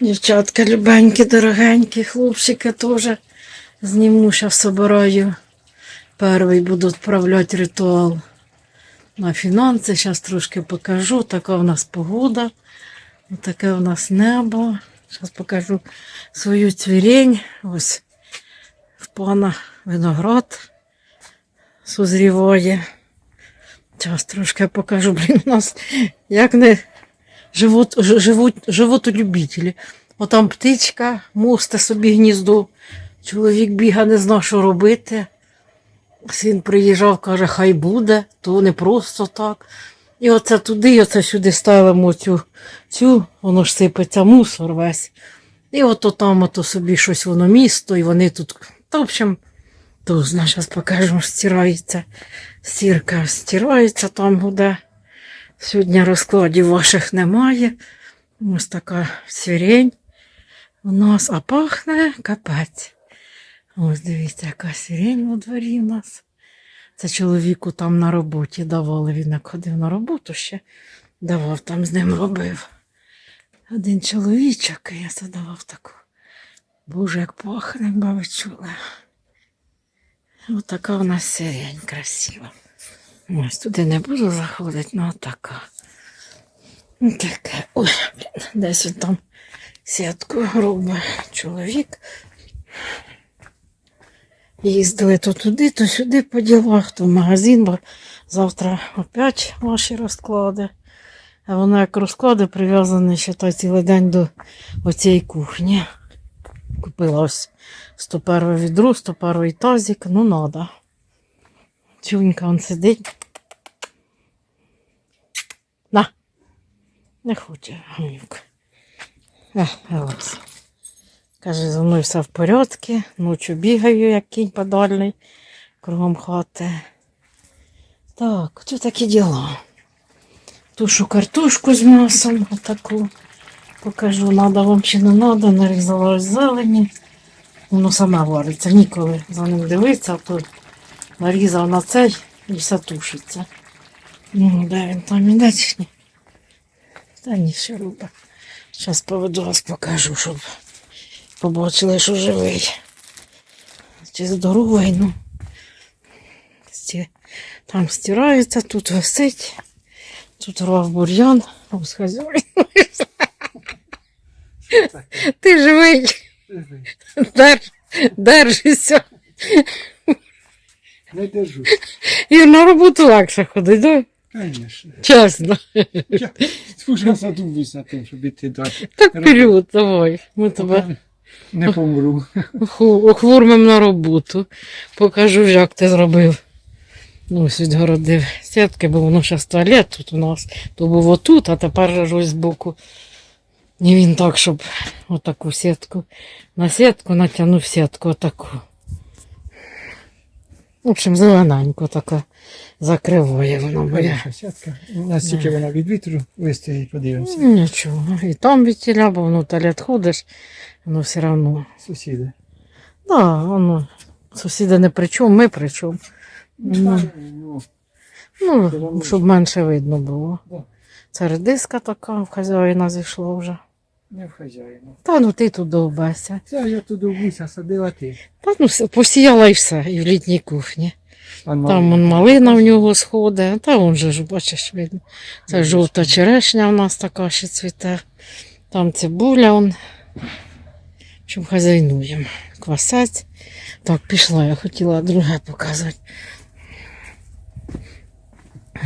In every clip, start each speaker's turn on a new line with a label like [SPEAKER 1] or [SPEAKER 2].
[SPEAKER 1] Дівчатка любенькі, дорогенькі, хлопчики теж зніму, зараз собираю. Перший буду відправляти ритуал на фінанси. Зараз трошки покажу. Така в нас погода. Таке в нас небо. Зараз покажу свою цвірень. Ось в пана виноград созріває. Зараз трошки покажу. Блін, у нас як не живуть, ж- живуть, животолюбителі. Отам птичка, мусте собі гніздо. Чоловік біга, не знав, що робити. Син приїжджав, каже, хай буде, то не просто так. І оце туди, і оце сюди ставимо цю, цю, воно ж сипеться мусор весь. І ото там ото собі щось воно місто, і вони тут. Та, в общем, то зараз покажемо, стирається. Стірка стирається там буде. Сьогодні розкладів ваших немає. Ось така сирень у нас, а пахне капець. Ось дивіться, яка сирень у дворі у нас. Це чоловіку там на роботі давали. Він як ходив на роботу ще давав, там з ним робив. Один чоловічок, і я задавав таку. Боже, як пахне, якби ви чули. Ось така у нас сирень красива. Ось туди не буду заходити, ну така. Ну, Таке. Ой, десь там сітку робить чоловік. Їздили то туди, то сюди по ділах, то в магазин, бо завтра опять ваші розклади. А воно як розклади прив'язані ще той цілий день до оцієї кухні. Купила ось 101 відро, 101 тазик, ну надо. Чунька он сидить. На. Не хоче. Ех, ось. Каже, зі мною все в порядку. Ночі бігаю, як кінь подальний, кругом хати. Так, тут такі діла. Тушу картошку з м'ясом, отаку. Покажу, надо вам чи не надо, нарізала зелені. Воно саме вариться, ніколи за ним дивитися, а то нарізав на цей і все тушиться. Ну, де він там іде чи ні? Та ні, ще робить. Зараз поведу вас покажу, щоб побачили, що живий. Чи здоровий, ну. Там стирається, тут висить, тут рвав бур'ян, хазяїн. Ти живий, Держ, держися.
[SPEAKER 2] Не держу.
[SPEAKER 1] І на роботу легше ходить, да?
[SPEAKER 2] Конечно.
[SPEAKER 1] Чесно.
[SPEAKER 2] Я дуже задумуюсь над тим, щоб іти далі.
[SPEAKER 1] Так вперед, давай. Ми тебе
[SPEAKER 2] Не помру.
[SPEAKER 1] охвурмим на роботу. Покажу, як ти зробив. Ну, ось відгородив сітки, бо воно зараз туалет тут у нас. То був отут, а тепер ось збоку. І він так, щоб отаку сітку. На сітку натягнув сітку отаку. В общем, зелененько така закриває вона моя.
[SPEAKER 2] Хороша сітка. Настільки вона від вітру вистоїть, подивимося.
[SPEAKER 1] Нічого. І там відтіля, бо воно туалет ходиш, воно все одно.
[SPEAKER 2] Сусіди.
[SPEAKER 1] Да, воно. Сусіди не при чому, ми при чому. Ну.
[SPEAKER 2] Ну,
[SPEAKER 1] Ну, щоб менше видно було. Це редиска така, в хазяїна зійшла вже.
[SPEAKER 2] Не в хазяїна.
[SPEAKER 1] Та ну ти тут довбешся.
[SPEAKER 2] Це я туди вуся садила ти.
[SPEAKER 1] Та ну все, посіяла і все, і в літній кухні. Там вон малина в нього сходить, та вон же ж бачиш видно. Це жовта черешня у нас така ще цвіте. Там цибуля он. Чим хазяйнуємо. Квасець. Так, пішла, я хотіла друге показати.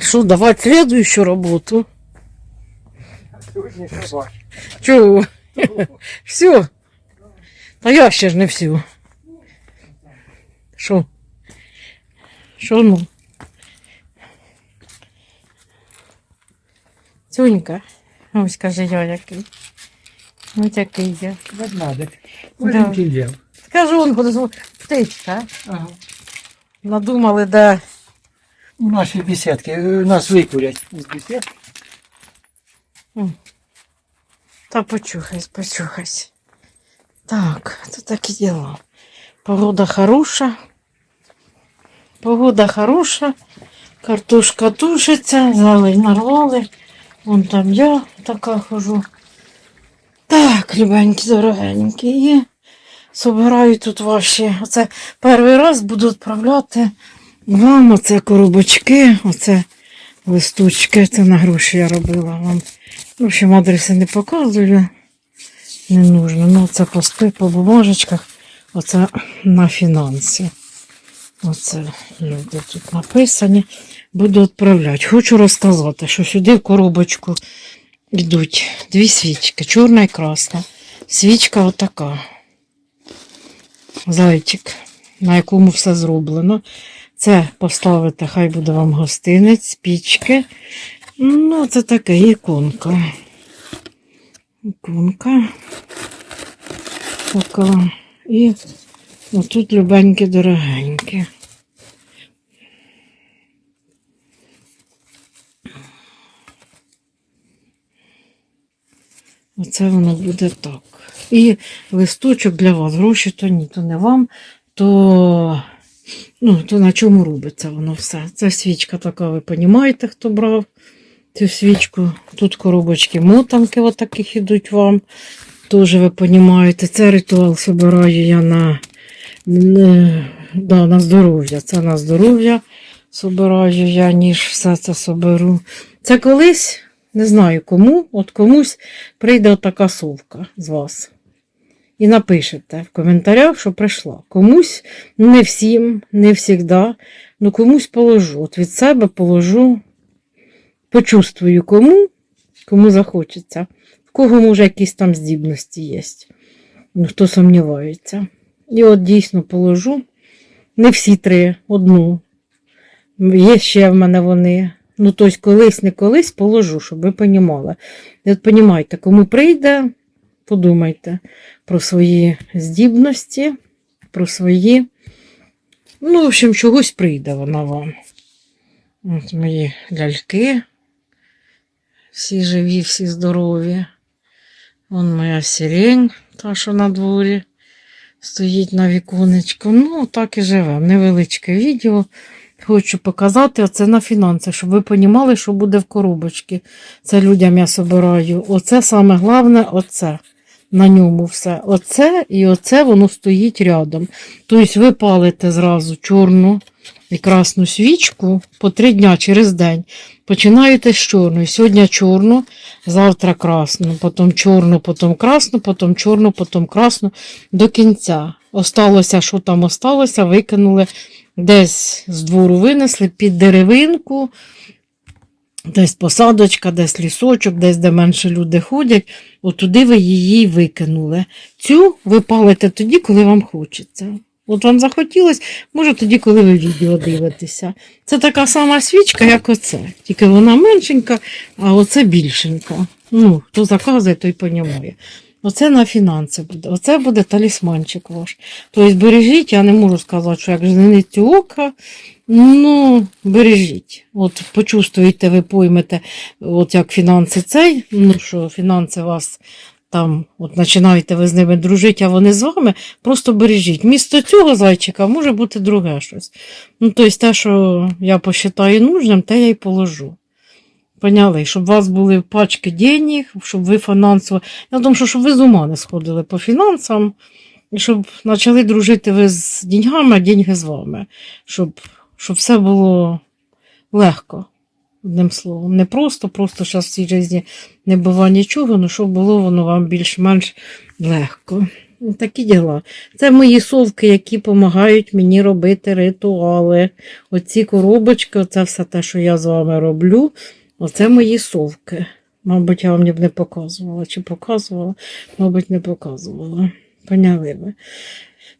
[SPEAKER 1] Що, давати слідуючу роботу?
[SPEAKER 2] Сьогодні шабаш.
[SPEAKER 1] Чого? Все. Та я ще ж не всю. Що? Що ну? Цюнька. Ось каже я який. Ось який я.
[SPEAKER 2] Ведмедик.
[SPEAKER 1] Да. Скажу, он буде птичка.
[SPEAKER 2] Ага.
[SPEAKER 1] Надумали, де.
[SPEAKER 2] У нашій бесідці. е, Нас викурять з бесідки.
[SPEAKER 1] Та почухайся, почухайся. Так, тут такі діла. Погода хороша. Погода хороша. Картошка тушиться, зелень нарвали. Вон там я така хожу. Так, Так, любенькі, дорогенькі. І собираю тут ваші. Оце перший раз буду відправляти вам оце коробочки, оце листочки. Це на гроші я робила вам. В общем, адреси не показую. Не нужно. Ну, це по, спи- по бумажечках, оце на фінанси. Оце люди тут написані. Буду відправляти. Хочу розказати, що сюди в коробочку йдуть дві свічки, чорна і красна. Свічка отака. Зайчик, на якому все зроблено. Це поставити, хай буде вам гостинець, спічки. Ну, це таке іконка. Іконка. Така. І отут любенькі дорогенькі. Оце воно буде так. І листочок для вас. Гроші то ні, то не вам, то, ну, то на чому робиться воно все. Це свічка така, ви розумієте, хто брав цю свічку. Тут коробочки мотанки отаких ідуть вам. Теж ви розумієте, це ритуал собираю я на, да, на здоров'я. Це на здоров'я собираю я, ніж все це соберу. Це колись, не знаю кому, от комусь прийде така совка з вас. І напишете в коментарях, що прийшла. Комусь, не всім, не завжди, ну комусь положу. От від себе положу, почувствую кому, кому захочеться. В кого може якісь там здібності є. Ну, хто сумнівається. І от дійсно положу. Не всі три, одну. Є ще в мене вони. Ну, тобто, колись, не колись положу, щоб ви понімали. І от понімайте, кому прийде, подумайте про свої здібності, про свої. Ну, в общем, чогось прийде вона вам. От мої ляльки. Всі живі, всі здорові. Вон моя сирень, та, що на дворі стоїть на віконечку. Ну, так і живемо. Невеличке відео. Хочу показати оце на фінанси, щоб ви розуміли, що буде в коробочці. Це людям я собираю. Оце саме головне, оце. На ньому все. Оце і оце воно стоїть рядом. Тобто ви палите зразу чорну і красну свічку по три дня через день. Починаєте з чорної. Сьогодні чорну, завтра красну, потім чорну, потім красну, потім чорну, потім красну до кінця. Осталося, що там осталося, викинули десь з двору винесли під деревинку, десь посадочка, десь лісочок, десь де менше люди ходять, отуди ви її викинули. Цю ви палите тоді, коли вам хочеться. От вам захотілося, може тоді, коли ви відео дивитеся. Це така сама свічка, як оце. Тільки вона меншенька, а оце більшенька. Ну, хто заказує, той понімає. Оце на фінанси буде. Оце буде талісманчик ваш. Тобто бережіть, я не можу сказати, що як зеницю ока. Ну, бережіть. От почувствуєте, ви поймете, от як фінанси цей, ну що фінанси вас там, от починаєте ви з ними дружити, а вони з вами, просто бережіть. Місто цього зайчика може бути друге щось. Ну, тобто те, що я посчитаю нужним, те я й положу. Поняли, щоб у вас були пачки денег, щоб ви фінансово. Я думаю, що щоб ви з ума не сходили по фінансам, і щоб почали дружити ви з деньгами, а деньги з вами. Щоб, щоб все було легко, одним словом. Не просто, просто зараз в цій житті не буває нічого, але щоб було воно вам більш-менш легко. Ну, Такі діла. Це мої совки, які допомагають мені робити ритуали. Оці коробочки, оце все те, що я з вами роблю. Оце мої совки. Мабуть, я вам не показувала. Чи показувала? Мабуть, не показувала. Поняли.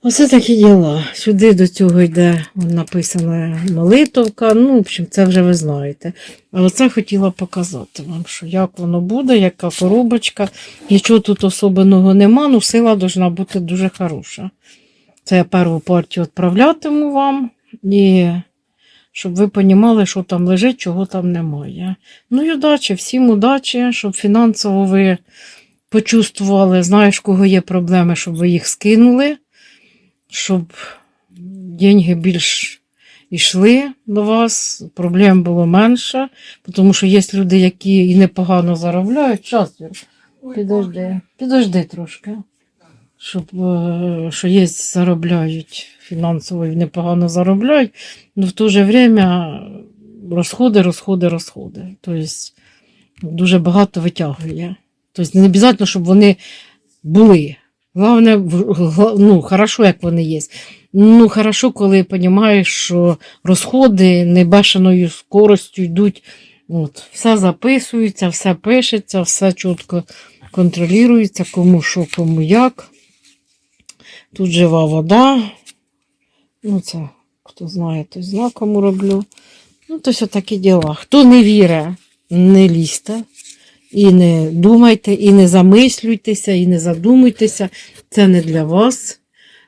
[SPEAKER 1] Оце такі діла. Сюди до цього йде написана молитовка. Ну, в общем, це вже ви знаєте. А оце хотіла показати вам, що як воно буде, яка коробочка. Нічого тут особливого нема, ну сила должна бути дуже хороша. Це я першу партію відправлятиму вам. І щоб ви розуміли, що там лежить, чого там немає. Ну і удачі, всім удачі, щоб фінансово ви почувствували, знаєш, кого є проблеми, щоб ви їх скинули, щоб деньги більш йшли до вас, проблем було менше, тому що є люди, які і непогано заробляють. Час, Підожди, підожди трошки. Щоб е, що є, заробляють фінансово і непогано заробляють, але в то же время розходи, розходи, розходи. Тобто дуже багато витягує. Тобто не обов'язково, щоб вони були. Головне, ну, хорошо, як вони є. Ну, хорошо, коли розумієш, що розходи не бешеною скоростю йдуть. От, все записується, все пишеться, все чітко контролюється, кому що, кому як. Тут жива вода. Ну, це хто знає, той зна, кому роблю. Ну, то все такі діла. Хто не вірить, не лізьте. І не думайте, і не замислюйтеся, і не задумуйтеся. Це не для вас.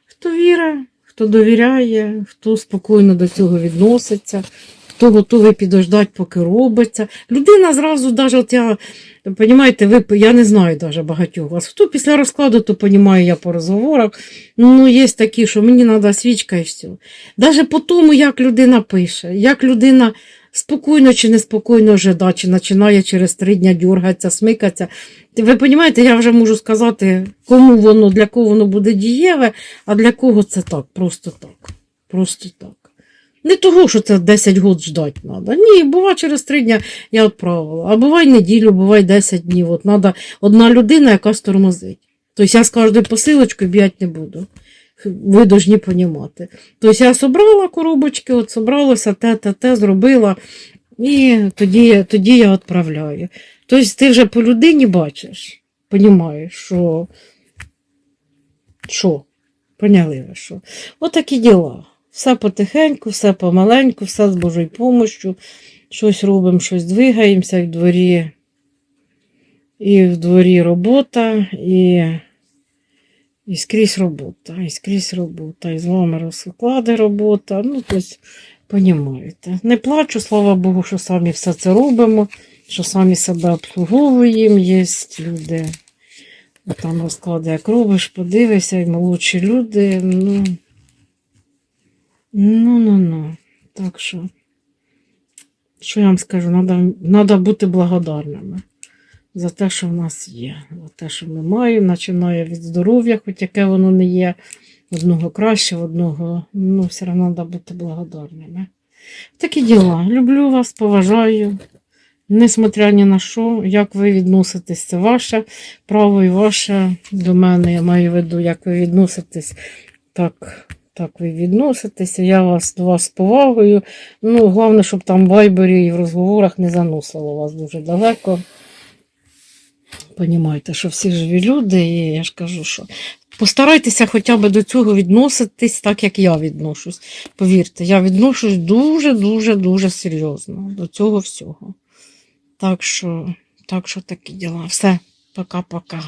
[SPEAKER 1] Хто вірить, хто довіряє, хто спокійно до цього відноситься, хто готовий підождати, поки робиться. Людина зразу, навіть я, розумієте, ви, я не знаю даже багатьох вас. Хто після розкладу, то розумію я по розговорах. Ну, є такі, що мені треба свічка і все. Навіть по тому, як людина пише, як людина спокійно чи неспокійно ожидає, чи починає через три дня дергатися, смикатися. Ви розумієте, я вже можу сказати, кому воно, для кого воно буде дієве, а для кого це так, просто так. Просто так. Не того, що це 10 років ждати треба. Ні, бува через 3 дні я відправила. А буває неділю, буває 10 днів. От треба одна людина, яка тормозить. Тобто я з кожною посилочкою б'ять не буду. Ви повинні розуміти. Тобто я собрала коробочки, от собралося, те, те, те, зробила, і тоді, тоді я відправляю. Тобто ти вже по людині бачиш, розумієш, що. Що? Поняли ви що? Отакі діла. Все потихеньку, все помаленьку, все з Божою помощю. Щось робимо, щось двигаємося в дворі. І в дворі робота, і, і скрізь робота, і скрізь робота, і з вами розклади робота. Ну, тобто, понімаєте. Не плачу, слава Богу, що самі все це робимо, що самі себе обслуговуємо. Є люди. Там розклади, як робиш, подивишся, і молодші люди. Ну, ну, ну, ну. Так що, що я вам скажу, треба, бути благодарними за те, що в нас є, за те, що ми маємо, починає від здоров'я, хоч яке воно не є. Одного краще, одного, ну, все одно треба бути благодарними. Такі діла. Люблю вас, поважаю. Несмотря ні на що, як ви відноситесь, це ваше право і ваше до мене. Я маю в виду, як ви відноситесь, так, так ви відноситеся. Я вас до вас з повагою. Ну, головне, щоб там в вайбері і в розговорах не заносило вас дуже далеко. Понімаєте, що всі живі люди, і я ж кажу, що постарайтеся хоча б до цього відноситись так, як я відношусь. Повірте, я відношусь дуже-дуже дуже серйозно до цього всього. Так що, так що такі діла. Все, пока-пока.